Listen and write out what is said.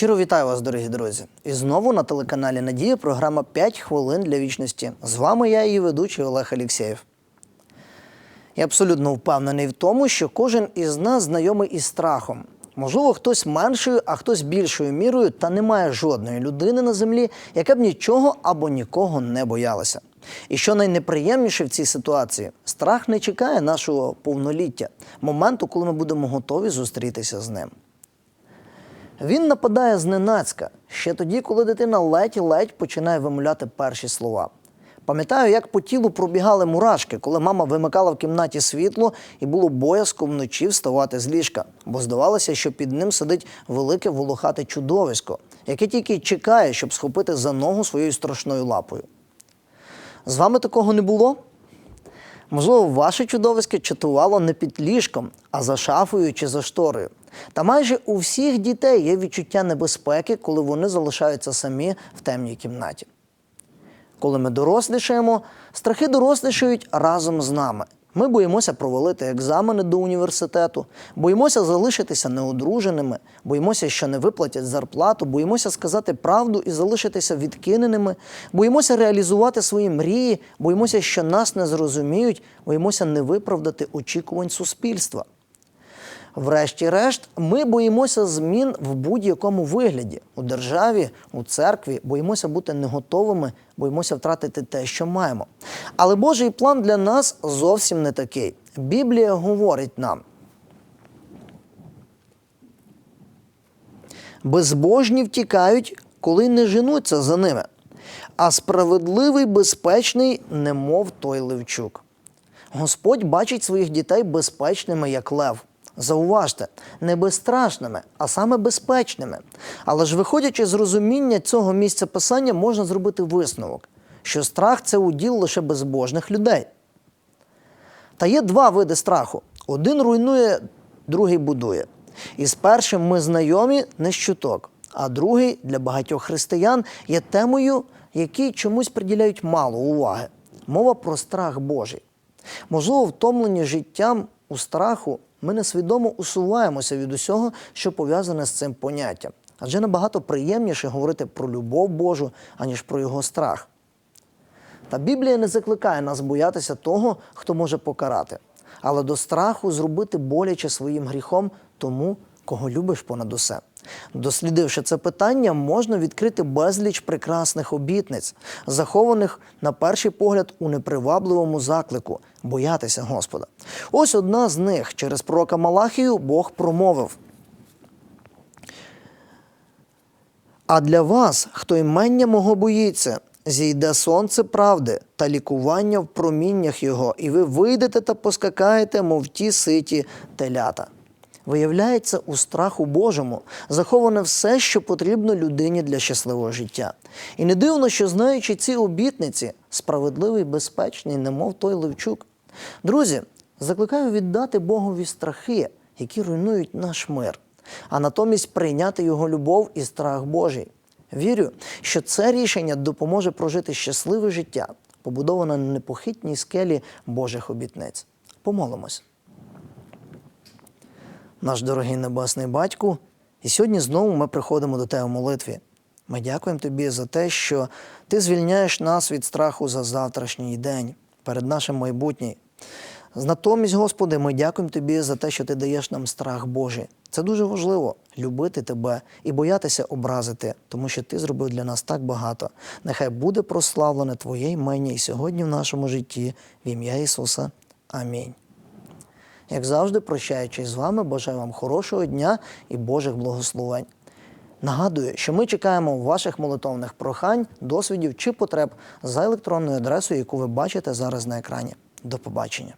Щиро вітаю вас, дорогі друзі. І знову на телеканалі Надія програма «5 хвилин для вічності. З вами я, її ведучий Олег Алєксєєв. Я абсолютно впевнений в тому, що кожен із нас знайомий із страхом. Можливо, хтось меншою, а хтось більшою мірою, та немає жодної людини на землі, яка б нічого або нікого не боялася. І що найнеприємніше в цій ситуації, страх не чекає нашого повноліття, моменту, коли ми будемо готові зустрітися з ним. Він нападає зненацька, ще тоді, коли дитина ледь-ледь починає вимовляти перші слова. Пам'ятаю, як по тілу пробігали мурашки, коли мама вимикала в кімнаті світло і було боязко вночі вставати з ліжка, бо здавалося, що під ним сидить велике волохате чудовисько, яке тільки чекає, щоб схопити за ногу своєю страшною лапою. З вами такого не було? Можливо, ваше чудовисько чатувало не під ліжком, а за шафою чи за шторою. Та майже у всіх дітей є відчуття небезпеки, коли вони залишаються самі в темній кімнаті. Коли ми дорослішаємо, страхи дорослішають разом з нами. Ми боїмося провалити екзамени до університету, боїмося залишитися неодруженими, боїмося, що не виплатять зарплату, боїмося сказати правду і залишитися відкиненими, боїмося реалізувати свої мрії, боїмося, що нас не зрозуміють, боїмося не виправдати очікувань суспільства. Врешті-решт, ми боїмося змін в будь-якому вигляді у державі, у церкві, боїмося бути не готовими, боїмося втратити те, що маємо. Але Божий план для нас зовсім не такий. Біблія говорить нам. Безбожні втікають, коли не женуться за ними, а справедливий безпечний, немов той Левчук. Господь бачить своїх дітей безпечними, як лев. Зауважте, не безстрашними, а саме безпечними. Але ж, виходячи з розуміння цього місця писання, можна зробити висновок, що страх це уділ лише безбожних людей. Та є два види страху: один руйнує, другий будує. І з першим ми знайомі не з чуток, а другий для багатьох християн є темою, якій чомусь приділяють мало уваги. Мова про страх Божий. Можливо, втомлені життям у страху ми несвідомо усуваємося від усього, що пов'язане з цим поняттям. Адже набагато приємніше говорити про любов Божу, аніж про його страх. Та Біблія не закликає нас боятися того, хто може покарати, але до страху зробити боляче своїм гріхом тому, кого любиш понад усе. Дослідивши це питання, можна відкрити безліч прекрасних обітниць, захованих на перший погляд у непривабливому заклику боятися Господа. Ось одна з них через пророка Малахію Бог промовив. А для вас, хто імення мого боїться, зійде сонце правди та лікування в проміннях його, і ви вийдете та поскакаєте, мов ті ситі телята. Виявляється, у страху Божому заховане все, що потрібно людині для щасливого життя. І не дивно, що знаючи ці обітниці, справедливий, безпечний, немов той Левчук. Друзі, закликаю віддати Богові страхи, які руйнують наш мир, а натомість прийняти його любов і страх Божий. Вірю, що це рішення допоможе прожити щасливе життя, побудоване на непохитній скелі Божих обітниць. Помолимось. Наш дорогий Небесний Батьку, і сьогодні знову ми приходимо до Тебе в молитві. Ми дякуємо Тобі за те, що Ти звільняєш нас від страху за завтрашній день, перед нашим майбутнім. Натомість, Господи, ми дякуємо Тобі за те, що Ти даєш нам страх Божий. Це дуже важливо любити Тебе і боятися образити, тому що Ти зробив для нас так багато. Нехай буде прославлене Твоє імення і сьогодні в нашому житті, в ім'я Ісуса. Амінь. Як завжди, прощаючись з вами, бажаю вам хорошого дня і Божих благословень. Нагадую, що ми чекаємо ваших молитовних прохань, досвідів чи потреб за електронною адресою, яку ви бачите зараз на екрані. До побачення.